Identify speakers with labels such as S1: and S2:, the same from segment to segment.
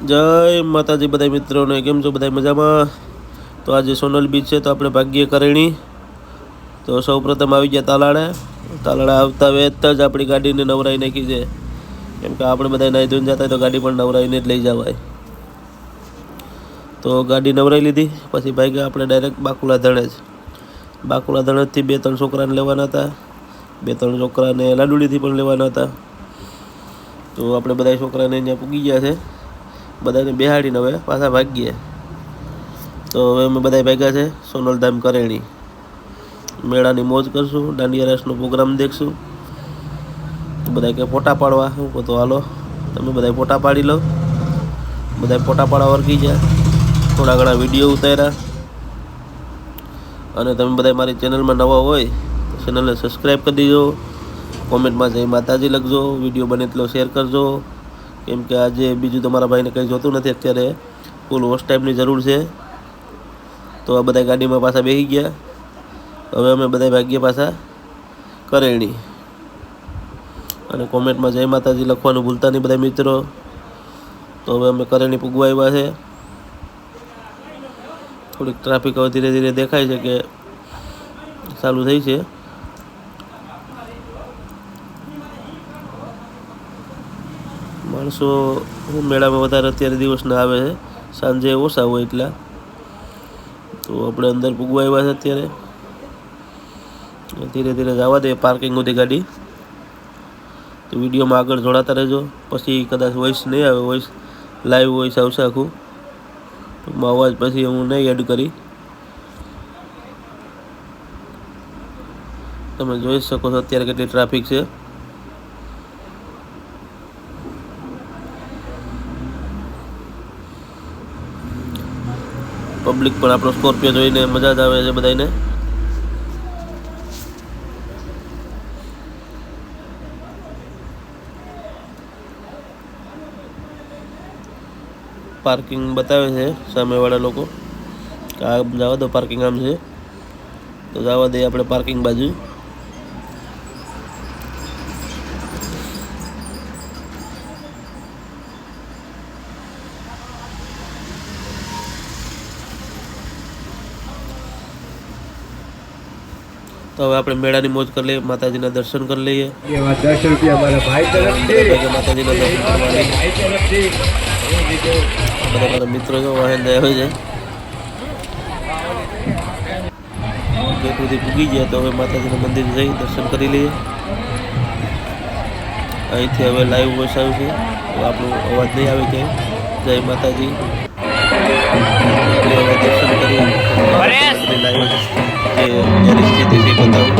S1: જય માતાજી બધા મિત્રોને, કેમ છો બધા મજામાં? તો આજે સોનલ બીચ છે, તો આપણે ભાગ્ય કરણી. તો સૌ પ્રથમ આવી ગયા તાલાળે. તાલાળા આવતા વેત જ આપણી ગાડીને નવરાઈ નાખી છે. કેમ કે આપણે બધા નાહી ધોઈને જતા હોય તો ગાડી પણ નવરાઈને જ લઈ જવાય. તો ગાડી નવરાઈ લીધી, પછી ભાગ્યા આપણે ડાયરેક્ટ બાકુલા ધણેજ બાકુલા ધણેજથી બે ત્રણ છોકરાને લેવાના હતા. બે ત્રણ છોકરાને લાડુડીથી પણ લેવાના હતા. તો આપણે બધા છોકરાને અહીંયા પૂગી ગયા છે. બધાને બેહાડીને હવે પાછા ભાગીએ. તો હવે અમે બધા ભેગા છે સોનલધામ કરેણી. મેળાની મોજ કરશું, દાંડિયા રસનો પ્રોગ્રામ દેખશું. બધા કે ફોટા પાડવા, હું કહું તો હાલો, તમે બધા ફોટા પાડી લો. બધા ફોટા પાડવા વર્ગી ગયા. થોડા ઘણા વીડિયો ઉતાર્યા. અને તમે બધા મારી ચેનલમાં નવા હોય, તો ચેનલને સબસ્ક્રાઈબ કરી દેજો. કોમેન્ટમાં જય માતાજી લખજો, વીડિયો બને એટલો શેર કરજો. કેમ કે આજે બીજું તમારા ભાઈને કંઈ જોતું નથી અત્યારે. ફૂલ વોશ ટાઈમની જરૂર છે. તો આ બધા ગાડીમાં પાછા બેસી ગયા. હવે અમે બધા ભાગ્ય પાછા કરેણી. અને કોમેન્ટમાં જય માતાજી લખવાનું ભૂલતા નહીં બધા મિત્રો. તો હવે અમે કરેણી પૂગવા આવ્યા છે. થોડીક ટ્રાફિક હવે ધીરે ધીરે દેખાય છે કે ચાલુ થઈ છે. માણસો મેળામાં વધારે અત્યારે દિવસના આવે છે. સાંજે ઓછા હોય એટલા. તો આપણે અંદર પૂગવા આવ્યા છે અત્યારે. ધીરે ધીરે જવા દે પાર્કિંગ સુધી ગાડી. તો વિડીયોમાં આગળ જોડાતા રહેજો. પછી કદાચ વોઇસ નહીં આવે વોઇસ લાઈવ વોઇસ આવશે આખું. ટૂંકમાં અવાજ પછી હું નહીં એડ કરી. તમે જોઈ શકો છો અત્યારે કેટલી ટ્રાફિક છે. પબ્લિક પણ આપણો સ્કોર્પિયો જોઈને મજા જ આવે છે બધાને પાર્કિંગ બતાવે છે સામેવાળા લોકો. આ જવા દો પાર્કિંગ આમ છે. તો જવા દઈએ આપણે પાર્કિંગ બાજુ. તો હવે આપણે મેળાની મોજ કરી લઈએ માતાજીના દર્શન કરી લઈએ.
S2: દસ રૂપિયા મારા ભાઈ તરફથી.
S1: બધા માતાજીના દર્શન કરવા લઈએ. બધા મારા મિત્રો જો વાહન આવે છે. ગેટ સુધી પૂગી ગયા તો હવે માતાજીના મંદિર જઈ દર્શન કરી લઈએ. અહીંથી હવે લાઈવ વોઇસ છે. તો આપણો અવાજ નહીં આવે ક્યાંય. જય માતાજી. દર્શન કરી લાઈવ
S3: রেখে দিবি কোথাও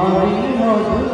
S4: મારી મધુરે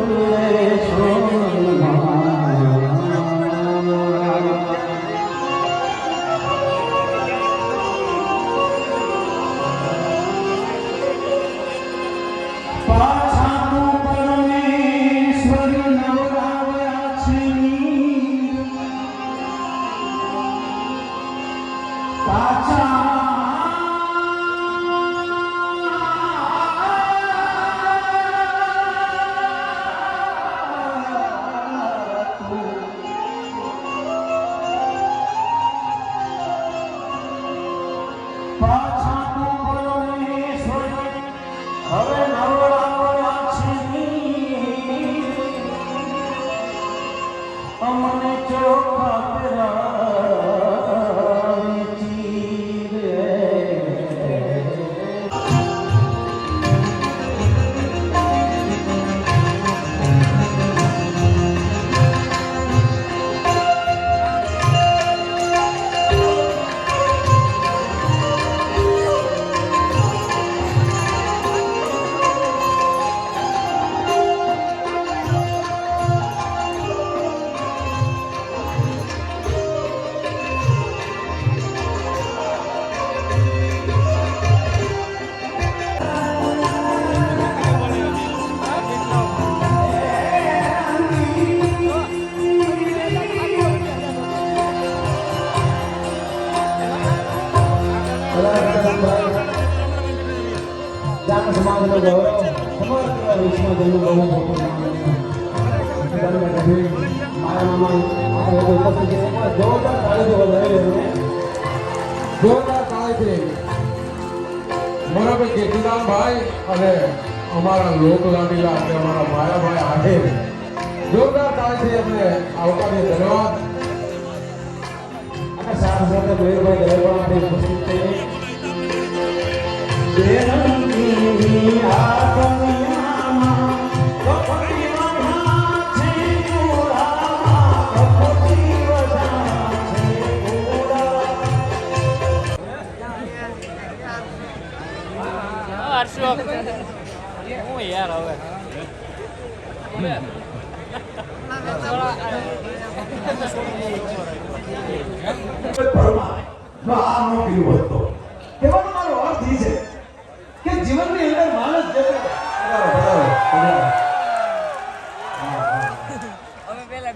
S2: જેનું બહુ મોટું જોરદાર
S3: ભાઈ અને અમારા લોકલાડીલા અને અમારા માયાભાઈ આઠે જોરદાર તાળીથી અમને આવકારીએ ધન્યવાદ.
S2: અને સાથે સાથે મયુરભાઈ દરેક માટે ઉપસ્થિત છે
S5: હર્ષો હું યાર હવે.
S6: છે જીવનની અંદર માણસ જે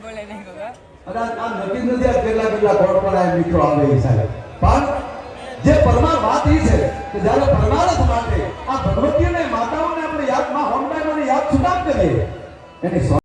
S5: બોલે નહીં કહો
S6: અને આ નક્કી નથી આ કેટલા કેટલા કોણ પણ મિત્રો આવે સાહેબ. પણ જે પરમાર વાત એ છે કે જ્યારે પરમારથ માટે આ ભગવતી અને માતાઓને આપણે યાદમાં માં અને યાદ કામ કરીએ. એની